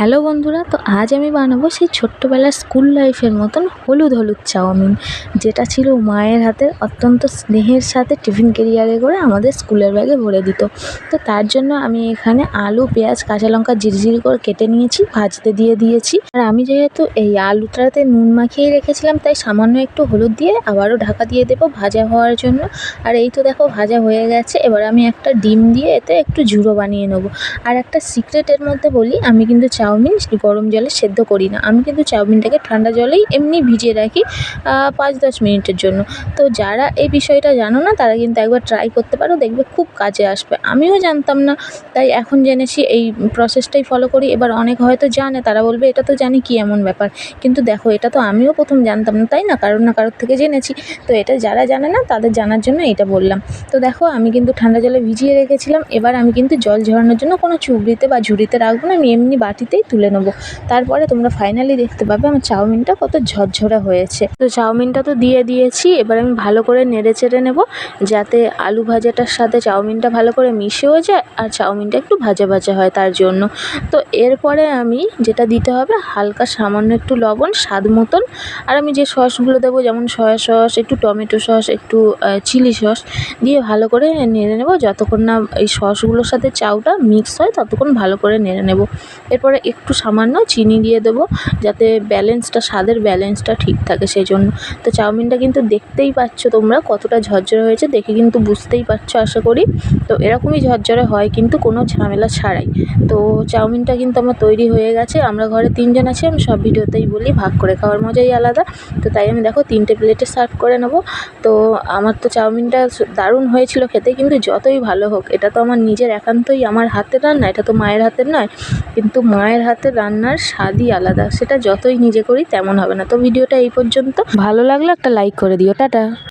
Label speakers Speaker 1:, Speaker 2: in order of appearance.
Speaker 1: Hello বন্ধুরা, তো আজ আমি বানাবো সেই ছোট্টবেলার স্কুল লাইফের মতন হলুদ হলুদ চাউমিন, যেটা ছিল মায়ের হাতের অত্যন্ত স্নেহের সাথে টিফিন কেরিয়ারে করে আমাদের স্কুলের ব্যাগে ভরে দিত। তো তার জন্য আমি এখানে আলু, পেঁয়াজ, কাঁচা লঙ্কা ঝিরিঝিরি করে কেটে নিয়েছি, ভাজতে দিয়ে দিয়েছি। আর আমি যেহেতু এই আলুটাতে নুন মাখিয়ে রেখেছিলাম, তাই সামান্য একটু হলুদ দিয়ে আবারও ঢাকা দিয়ে দেবো ভাজা হওয়ার জন্য। আর এই তো দেখো, ভাজা হয়ে গেছে। এবার আমি একটা ডিম দিয়ে এতে একটু ঝুড়ো বানিয়ে নেব। আর একটা সিক্রেটের মধ্যে বলি, আমি কিন্তু চাউমিন গরম জলে সেদ্ধ করি না। আমি কিন্তু চাউমিনটাকে ঠান্ডা জলেই এমনি ভিজিয়ে রাখি পাঁচ দশ মিনিটের জন্য। তো যারা এই বিষয়টা জানো না, তারা কিন্তু একবার ট্রাই করতে পারো, দেখবে খুব কাজে আসবে। আমিও জানতাম না, তাই এখন জেনেছি, এই প্রসেসটাই ফলো করি। এবার অনেক হয়তো জানে, তারা বলবে, এটা তো জানি কী এমন ব্যাপার। কিন্তু দেখো, এটা তো আমিও প্রথম জানতাম না, তাই না? কারোর না কারোর থেকে জেনেছি। তো এটা যারা জানে না, তাদের জানার জন্য এটা বললাম। তো দেখো, আমি কিন্তু ঠান্ডা জলে ভিজিয়ে রেখেছিলাম। এবার আমি কিন্তু জল ঝরানোর জন্য কোনো চুবড়িতে বা ঝুড়িতে রাখব না। আমি এমনি বাটিতেই তুলে নেব। তারপরে তোমরা ফাইনালি দেখতে পাবে আমার চাউমিনটা কত ঝরঝরে হয়েছে। তো চাউমিনটা তো দিয়ে দিয়েছি, এবার আমি ভালো করে নেড়ে চেড়ে নেব, যাতে আলু ভাজাটার সাথে চাউমিনটা ভালো করে মিশেও যায় আর চাউমিনটা একটু ভাজা ভাজা হয় তার জন্য। তো এরপরে আমি যেটা দিতে হবে, হালকা সামান্য একটু লবণ, স্বাদ মতন, আর আমি যে সসগুলো দেবো, যেমন সয়া সস, একটু টমেটো সস, একটু চিলি সস, দিয়ে ভালো করে নেড়ে নেব, যতক্ষণ না এই সসগুলোর সাথে চাউটা মিক্স হয়, ততক্ষণ ভালো করে নেড়ে নেব। এরপরে একটু সামান্য চিনি দিয়ে দেবো, যাতে ব্যালেন্সটা স্বাদের ব্যালেন্সটা ঠিক থাকে সেই জন্য তো চাউমিনটা কিন্তু দেখতেই পাচ্ছ তোমরা কতটা ঝরঝরে হয়েছে, দেখে কিন্তু বুঝতেই পারছ আশা করি। তো এরকমই ঝরঝরে হয় কিন্তু কোনো ঝামেলা ছাড়াই। তো চাউমিনটা কিন্তু আমার তৈরি হয়ে গেছে, আমরা ঘরে তিনজন আছি, আমি সব ভিডিওতেই বলি ভাগ করে খাওয়ার মজাই আলাদা। তো তাই আমি দেখো তিনটে প্লেটে সার্ভ করে নেব। তো আমার তো চাউমিনটা দারুণ হয়েছিল খেতে, কিন্তু যতই ভালো হোক, এটা তো আমার নিজের একান্তই আমার হাতের রান্না, এটা তো মায়ের হাতের নয়, কিন্তু মায়ের হাতের রান্নার স্বাদই আলাদা। সেটা যতই নিজে করি তেমন হবে না। তো ভিডিওটা এই পর্যন্ত। ভালো লাগলে একটা লাইক করে দিও। টাটা।